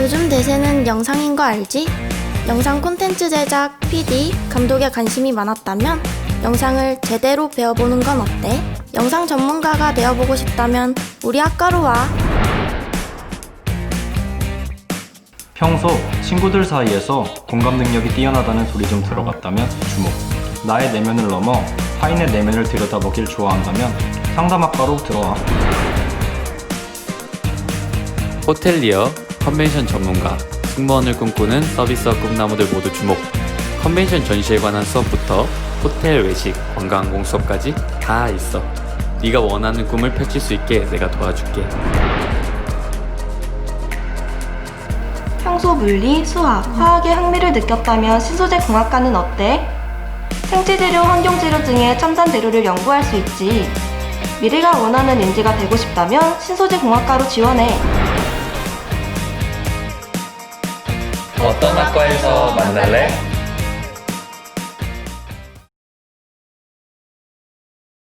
요즘 대세는 영상인 거 알지? 영상 콘텐츠 제작, PD, 감독에 관심이 많았다면 영상을 제대로 배워보는 건 어때? 영상 전문가가 되어보고 싶다면 우리 학과로 와. 평소 친구들 사이에서 공감 능력이 뛰어나다는 소리 좀 들어봤다면 주목. 나의 내면을 넘어 타인의 내면을 들여다보길 좋아한다면 상담학과로 들어와. 호텔리어, 컨벤션 전문가, 승무원을 꿈꾸는 서비스업 꿈나무들 모두 주목. 컨벤션 전시에 관한 수업부터 호텔 외식, 관광항공 수업까지 다 있어. 네가 원하는 꿈을 펼칠 수 있게 내가 도와줄게. 평소 물리, 수학, 화학에 흥미를 느꼈다면 신소재 공학과는 어때? 생체재료, 환경재료 등의 첨단 재료를 연구할 수 있지. 미래가 원하는 인재가 되고 싶다면 신소재 공학과로 지원해. 어떤 학과에서 만날래?